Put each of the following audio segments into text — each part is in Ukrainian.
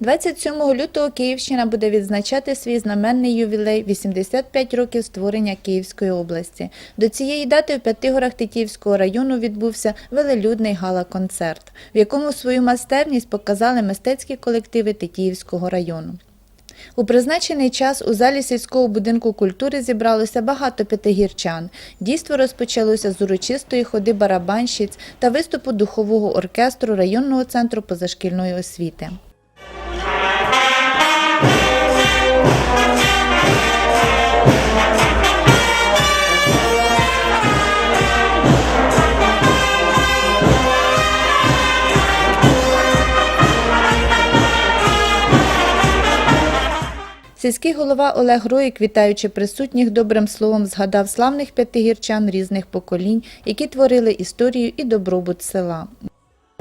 27 лютого Київщина буде відзначати свій знаменний ювілей 85 років створення Київської області. До цієї дати в П'ятигорах Тетіївського району відбувся велелюдний гала-концерт, в якому свою майстерність показали мистецькі колективи Тетіївського району. У призначений час у залі сільського будинку культури зібралося багато п'ятигірчан. Дійство розпочалося з урочистої ходи барабанщиць та виступу духового оркестру районного центру позашкільної освіти. Сільський голова Олег Роїк, вітаючи присутніх добрим словом, згадав славних п'ятигірчан різних поколінь, які творили історію і добробут села.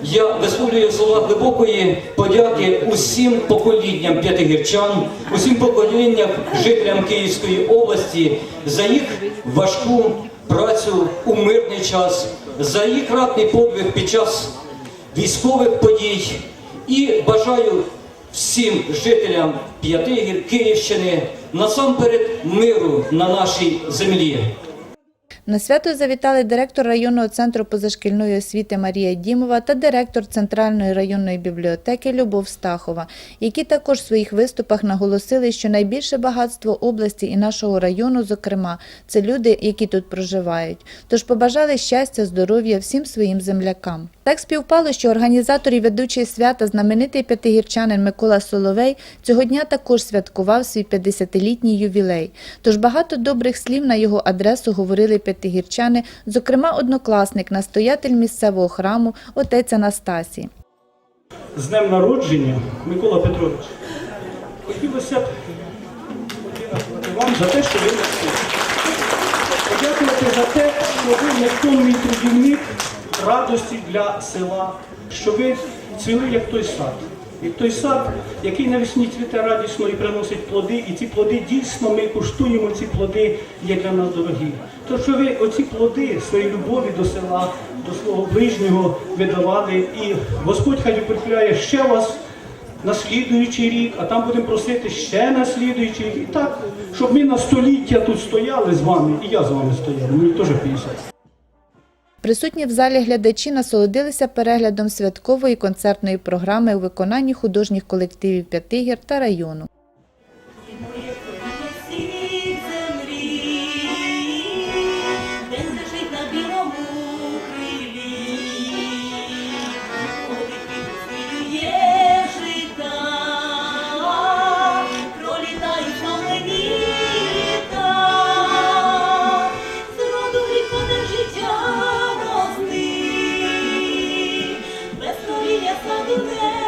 Я висловлюю слова глибокої подяки усім поколінням п'ятигірчан, усім поколінням жителям Київської області за їх важку працю у мирний час, за їх ратний подвиг під час військових подій. І бажаю всім жителям П'ятигір Київщини насамперед миру на нашій землі. На свято завітали директор районного центру позашкільної освіти Марія Дімова та директор Центральної районної бібліотеки Любов Стахова, які також в своїх виступах наголосили, що найбільше багатство області і нашого району, зокрема, це люди, які тут проживають. Тож побажали щастя, здоров'я всім своїм землякам. Так співпало, що організатор і ведучий свята, знаменитий п'ятигірчанин Микола Соловей, цього дня також святкував свій 50-літній ювілей. Тож багато добрих слів на його адресу говорили п'ятигірчани, зокрема однокласник, настоятель місцевого храму, отець Анастасій. з днем народження, Микола Петрович, хотілося вам за те, що ви нас. Подякувати за те, що ви невтомний трудівник радості для села, що ви цвіли як той сад. Як той сад, який навесні цвіте радісно і приносить плоди, і ці плоди дійсно ми куштуємо, ці плоди є для нас дорогі. То що ви оці плоди своєї любові до села, до свого ближнього видавали, і Господь хай укріпляє ще вас на слідуючий рік, а там будемо просити ще на слідуючий рік. І так, щоб ми на століття тут стояли з вами, і я з вами стояв, мені теж 50. Присутні в залі глядачі насолодилися переглядом святкової концертної програми у виконанні художніх колективів П'ятигір та району. Yes, I do.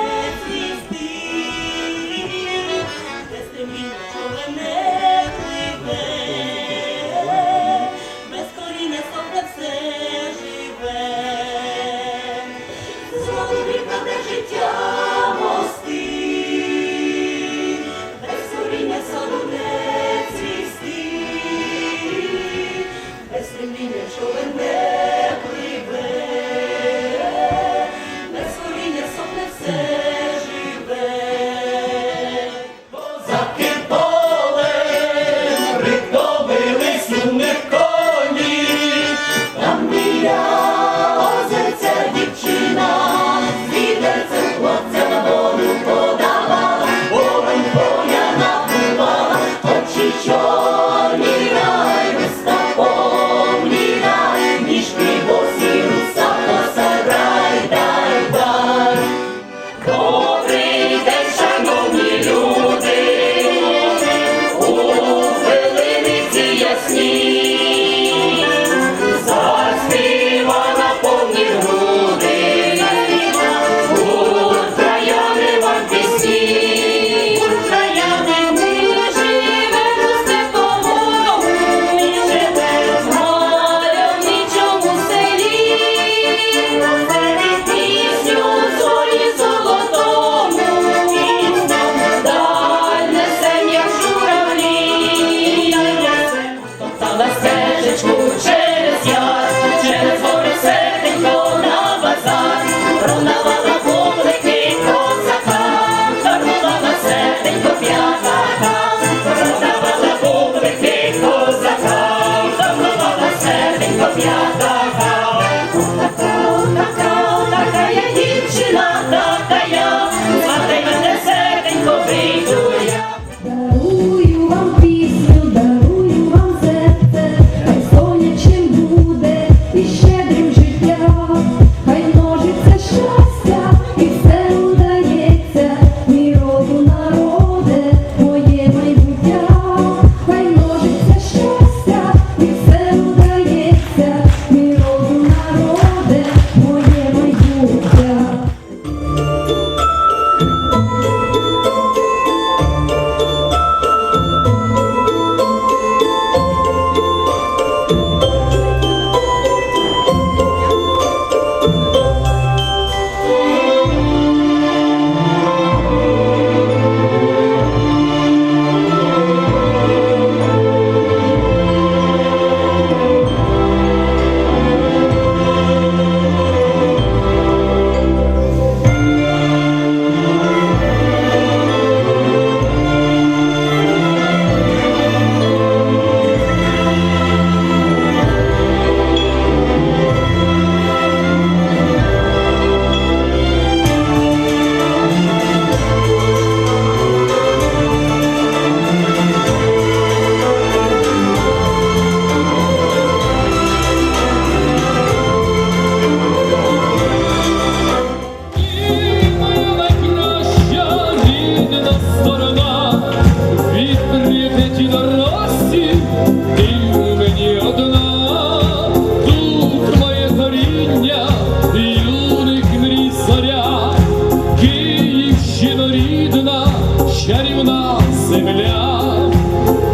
Чарівна земля,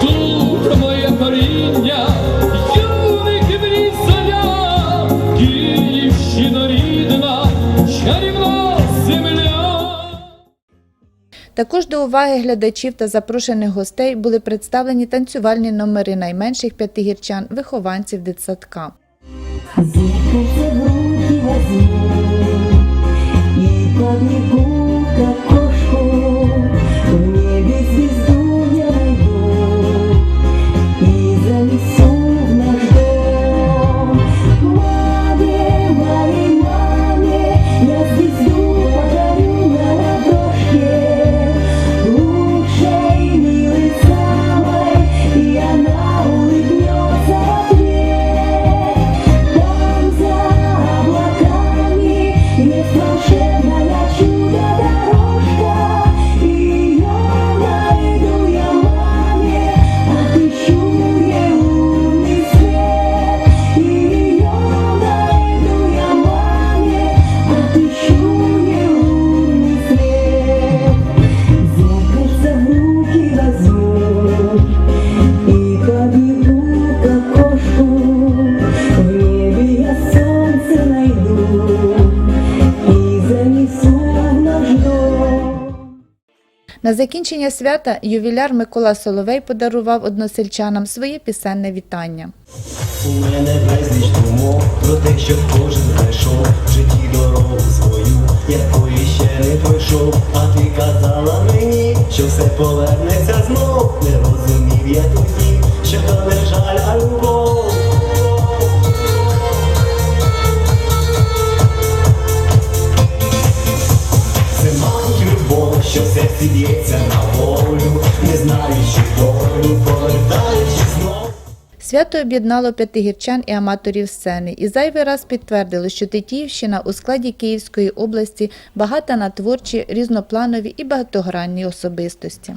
тут моє коріння, юних мрій зоря, Київщина рідна, чарівна земля. Також до уваги глядачів та запрошених гостей були представлені танцювальні номери найменших п'ятигірчан, вихованців дитсадка. На закінчення свята ювіляр Микола Соловей подарував односельчанам своє пісенне вітання. У мене безліч думок про те, що кожен знайшов в житті дорогу свою, якої ще не пройшов. А ти казала мені, що все повернеться знов. Не розумів я тоді, що то не жаль, а любов. Що все б'ється на волю, не знаючи долю, повертаючи знов. Свято об'єднало п'ятигірчан і аматорів сцени і зайвий раз підтвердило, що Тетіївщина у складі Київської області багата на творчі, різнопланові і багатогранні особистості.